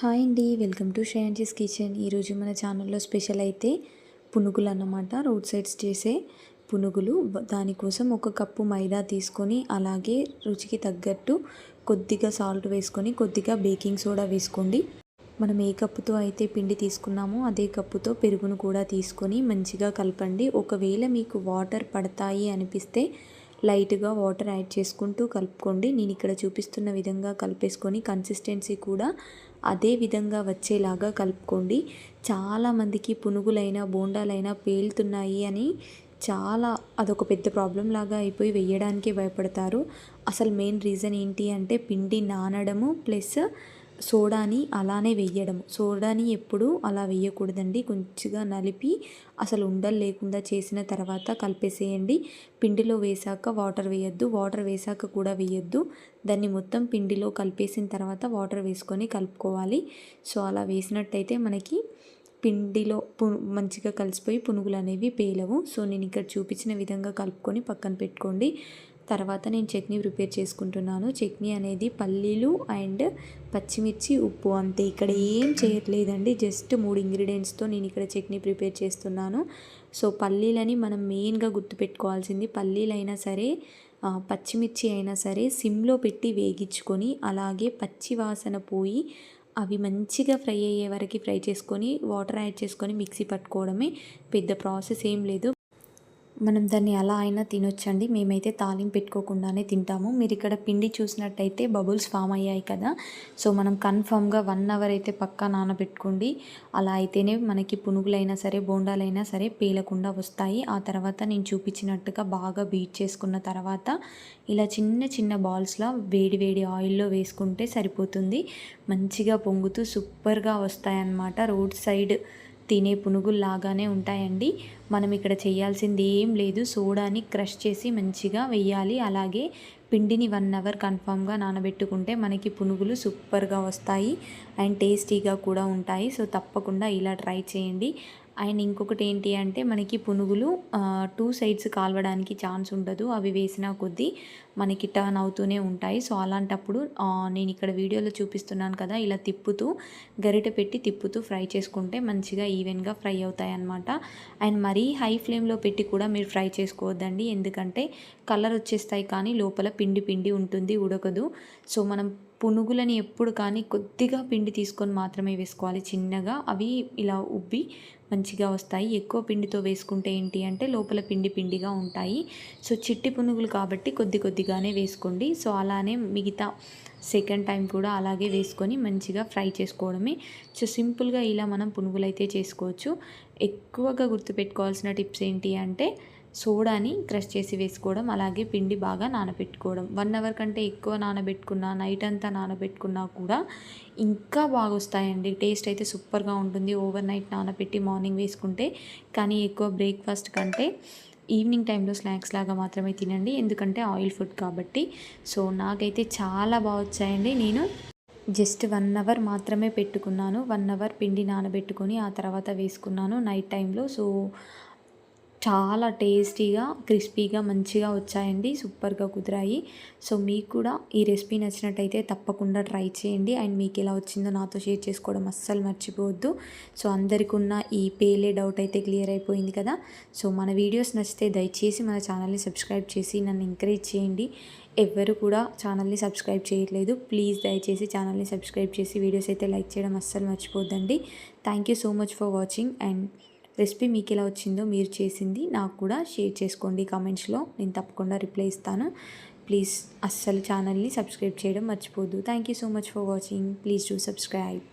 Hi అండి welcome to శ్రేయాంజీస్ kitchen. ఈరోజు మన ఛానల్లో స్పెషల్ అయితే పునుగులు అన్నమాట. రోడ్ సైడ్స్ చేసే పునుగులు. దానికోసం ఒక కప్పు మైదా తీసుకొని అలాగే రుచికి తగ్గట్టు కొద్దిగా సాల్ట్ వేసుకొని కొద్దిగా బేకింగ్ సోడా వేసుకోండి. మనం ఏ కప్పుతో అయితే పిండి తీసుకున్నామో అదే కప్పుతో పెరుగును కూడా తీసుకొని మంచిగా కలపండి. ఒకవేళ మీకు వాటర్ పడతాయి అనిపిస్తే లైట్గా వాటర్ యాడ్ చేసుకుంటూ కలుపుకోండి. నేను ఇక్కడ చూపిస్తున్న విధంగా కలిపేసుకొని కన్సిస్టెన్సీ కూడా అదే విధంగా వచ్చేలాగా కలుపుకోండి. చాలామందికి పునుగులైనా బోండాలైనా పేలుతున్నాయి అని చాలా అదొక పెద్ద ప్రాబ్లం లాగా అయిపోయి వేయడానికే భయపడతారు. అసలు మెయిన్ రీజన్ ఏంటి అంటే పిండి నానడము ప్లస్ సోడాని అలానే వేయడం. సోడాని ఎప్పుడు అలా వేయకూడదండి. కొంచెంగా నలిపి అసలు ఉండలు లేకుండా చేసిన తర్వాత కలిపేసేయండి. పిండిలో వేసాక వాటర్ వేయొద్దు. వాటర్ వేసాక కూడా వేయొద్దు. దాన్ని మొత్తం పిండిలో కలిపేసిన తర్వాత వాటర్ వేసుకొని కలుపుకోవాలి. సో అలా వేసినట్టయితే మనకి పిండిలో పు మంచిగా కలిసిపోయి పునుగులు అనేవి పేలవు. సో నేను ఇక్కడ చూపించిన విధంగా కలుపుకొని పక్కన పెట్టుకోండి. తర్వాత నేను చట్నీ ప్రిపేర్ చేసుకుంటున్నాను. చట్నీ అనేది పల్లీలు అండ్ పచ్చిమిర్చి ఉప్పు అంతే. ఇక్కడ ఏం చేయట్లేదండి. జస్ట్ మూడు ఇంగ్రీడియంట్స్తో నేను ఇక్కడ చట్నీ ప్రిపేర్ చేస్తున్నాను. సో పల్లీలని మనం మెయిన్గా గుర్తుపెట్టుకోవాల్సింది పల్లీలైనా సరే పచ్చిమిర్చి అయినా సరే సిమ్లో పెట్టి వేగించుకొని అలాగే పచ్చి వాసన పోయి అవి మంచిగా ఫ్రై అయ్యే వరకు ఫ్రై చేసుకొని వాటర్ యాడ్ చేసుకొని మిక్సీ పట్టుకోవడమే పెద్ద ప్రాసెస్ ఏం లేదు. మనం దాన్ని ఎలా అయినా తినొచ్చండి. మేమైతే తాలింపు పెట్టుకోకుండానే తింటాము. మీరు ఇక్కడ పిండి చూసినట్టయితే బబుల్స్ ఫామ్ అయ్యాయి కదా. సో మనం కన్ఫామ్గా వన్ అవర్ అయితే పక్కా నానబెట్టుకోండి. అలా అయితేనే మనకి పునుగులైనా సరే బోండాలైనా సరే పేలకుండా వస్తాయి. ఆ తర్వాత నేను చూపించినట్టుగా బాగా బీట్ చేసుకున్న తర్వాత ఇలా చిన్న చిన్న బాల్స్లా వేడి వేడి ఆయిల్లో వేసుకుంటే సరిపోతుంది. మంచిగా పొంగుతూ సూపర్గా వస్తాయన్నమాట రోడ్ సైడ్. తినే పునుగుల్లాగానే ఉంటాయండి. మనం ఇక్కడ చేయాల్సింది ఏం లేదు. సోడాని క్రష్ చేసి మంచిగా వెయ్యాలి. అలాగే పిండిని వన్ అవర్ కన్ఫామ్గా నానబెట్టుకుంటే మనకి పునుగులు సూపర్గా వస్తాయి అండ్ టేస్టీగా కూడా ఉంటాయి. సో తప్పకుండా ఇలా ట్రై చేయండి. అండ్ ఇంకొకటి ఏంటి అంటే మనకి పునుగులు టూ సైడ్స్ కాలవడానికి ఛాన్స్ ఉండదు. అవి వేసిన కొద్దీ మనకి టర్న్ అవుతూనే ఉంటాయి. సో అలాంటప్పుడు నేను ఇక్కడ వీడియోలో చూపిస్తున్నాను కదా ఇలా తిప్పుతూ గరిట పెట్టి తిప్పుతూ ఫ్రై చేసుకుంటే మంచిగా ఈవెన్గా ఫ్రై అవుతాయి అన్నమాట. అండ్ మరీ హై ఫ్లేమ్లో పెట్టి కూడా మీరు ఫ్రై చేసుకోవద్దండి. ఎందుకంటే కలర్ వచ్చేస్తాయి కానీ లోపల పిండి పిండి ఉంటుంది ఉడకదు. సో మనం పునుగులని ఎప్పుడు కానీ కొద్దిగా పిండి తీసుకొని మాత్రమే వేసుకోవాలి. చిన్నగా అవి ఇలా ఉబ్బి మంచిగా వస్తాయి. ఎక్కువ పిండితో వేసుకుంటే ఏంటి అంటే లోపల పిండి పిండిగా ఉంటాయి. సో చిట్టి పునుగులు కాబట్టి కొద్ది కొద్దిగానే వేసుకోండి. సో అలానే మిగతా సెకండ్ టైం కూడా అలాగే వేసుకొని మంచిగా ఫ్రై చేసుకోవడమే. సో సింపుల్గా ఇలా మనం పునుగులు అయితే చేసుకోవచ్చు. ఎక్కువగా గుర్తుపెట్టుకోవాల్సిన టిప్స్ ఏంటి అంటే సోడాని క్రష్ చేసి వేసుకోవడం అలాగే పిండి బాగా నానబెట్టుకోవడం. వన్ అవర్ కంటే ఎక్కువ నానబెట్టుకున్నా నైట్ అంతా నానబెట్టుకున్నా కూడా ఇంకా బాగా వస్తాయండి టేస్ట్ అయితే సూపర్గా ఉంటుంది. ఓవర్ నైట్ నానబెట్టి మార్నింగ్ వేసుకుంటే కానీ ఎక్కువ బ్రేక్ఫాస్ట్ కంటే ఈవినింగ్ టైంలో స్నాక్స్ లాగా మాత్రమే తినండి. ఎందుకంటే ఆయిల్ ఫుడ్ కాబట్టి. సో నాకైతే చాలా బాగా వచ్చాయండి నేను జస్ట్ వన్ అవర్ మాత్రమే పెట్టుకున్నాను. వన్ అవర్ పిండి నానబెట్టుకొని ఆ తర్వాత వేసుకున్నాను నైట్ టైంలో. సో చాలా టేస్టీగా క్రిస్పీగా మంచిగా వచ్చాయండి. సూపర్గా కుదిరాయి. సో మీకు కూడా ఈ రెసిపీ నచ్చినట్టయితే తప్పకుండా ట్రై చేయండి. అండ్ మీకు ఎలా వచ్చిందో నాతో షేర్ చేసుకోవడం అస్సలు మర్చిపోవద్దు. సో అందరికి ఉన్న ఈ పేలే డౌట్ అయితే క్లియర్ అయిపోయింది కదా. సో మన వీడియోస్ నచ్చితే దయచేసి మన ఛానల్ని సబ్స్క్రైబ్ చేసి నన్ను ఎంకరేజ్ చేయండి. ఎవ్వరు కూడా ఛానల్ని సబ్స్క్రైబ్ చేయట్లేదు. ప్లీజ్ దయచేసి ఛానల్ని సబ్స్క్రైబ్ చేసి వీడియోస్ అయితే లైక్ చేయడం అస్సలు మర్చిపోద్దండి. Thank you so much for watching and recipe మీకు ఎలా వచ్చిందో మీరు చేసింది నాకు కూడా షేర్ చేసుకోండి కామెంట్స్లో. నేను తప్పకుండా రిప్లై ఇస్తాను. ప్లీజ్ అస్సలు ఛానల్ని సబ్స్క్రైబ్ చేయడం మర్చిపోద్దు thank you so much for watching please do subscribe